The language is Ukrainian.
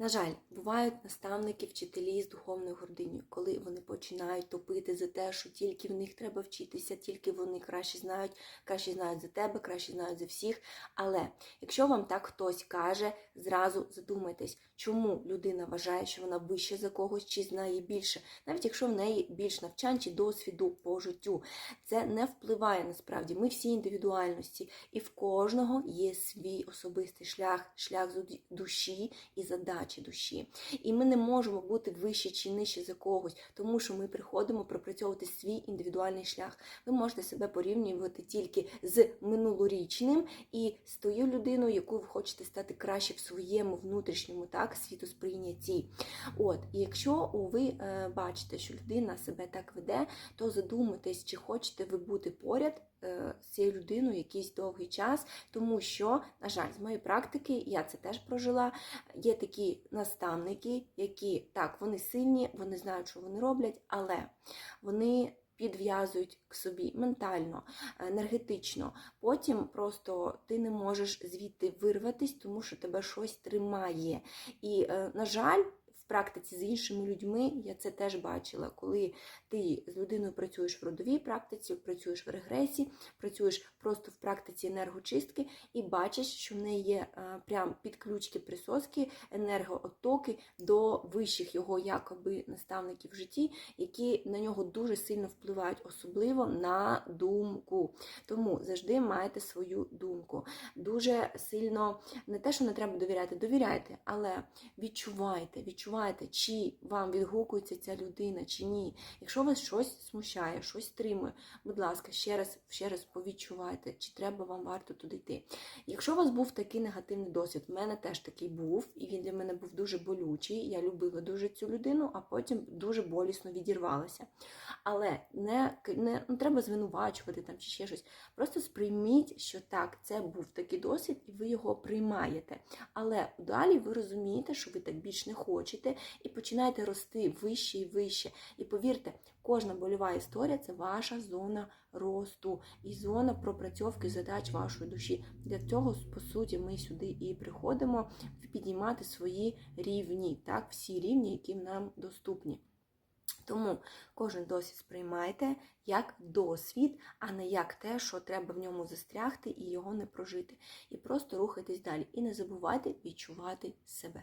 На жаль, бувають наставники, вчителі з духовною гординю, коли вони починають топити за те, що тільки в них треба вчитися, тільки вони краще знають, краще знають за тебе, краще знають за всіх. Але якщо вам так хтось каже, зразу задумайтесь, чому людина вважає, що вона вище за когось чи знає більше, навіть якщо в неї більш навчань чи досвіду по життю. Це не впливає насправді. Ми всі індивідуальності, і в кожного є свій особистий шлях, шлях душі і задачі душі. І ми не можемо бути вище чи нижче за когось, тому що ми приходимо пропрацьовувати свій індивідуальний шлях. Ви можете себе порівнювати тільки з минулорічним і з тою людиною, яку ви хочете стати краще в своєму внутрішньому так світосприйнятті. От, і якщо ви е, бачите, що людина себе так веде, то задумайтесь, чи хочете ви бути поряд е, з цією людиною якийсь довгий час, тому що, на жаль, з моєї практики, я це теж прожила. Є такі наставники, які так, вони сильні, вони знають, що вони роблять, але вони. Підв'язують к собі ментально, енергетично. Потім просто ти не можеш звідти вирватися, тому що тебе щось тримає. І, е, на жаль, практиці з іншими людьми я це теж бачила, коли ти з людиною працюєш в родовій практиці, працюєш в регресі, працюєш просто в практиці енергочистки і бачиш, що в неї є е, прям підключки, присоски, енергооттоки до вищих його якоби наставників в житті, які на нього дуже сильно впливають, особливо на думку. Тому завжди маєте свою думку. Дуже сильно не те, що не треба довіряти, довіряйте, але відчувайте, відчувайте, чи вам відгукується ця людина, чи ні. Якщо вас щось смущає, щось стримує, будь ласка, ще раз, ще раз повідчувайте, чи треба вам варто туди йти. Якщо у вас був такий негативний досвід, в мене теж такий був, і він для мене був дуже болючий. Я любила дуже цю людину, а потім дуже болісно відірвалася. Але не, не, не треба звинувачувати там чи ще щось. Просто сприйміть, що так, це був такий досвід, і ви його приймаєте. Але далі ви розумієте, що ви так більш не хочете, і починаєте рости вище і вище. І повірте, кожна больова історія це ваша зона росту і зона пропрацьовки задач вашої душі. Для цього, по суті, ми сюди і приходимо піднімати свої рівні, так, всі рівні, які нам доступні. Тому кожен досвід сприймайте як досвід, а не як те, що треба в ньому застрягти і його не прожити. І просто рухайтесь далі. І не забувайте відчувати себе.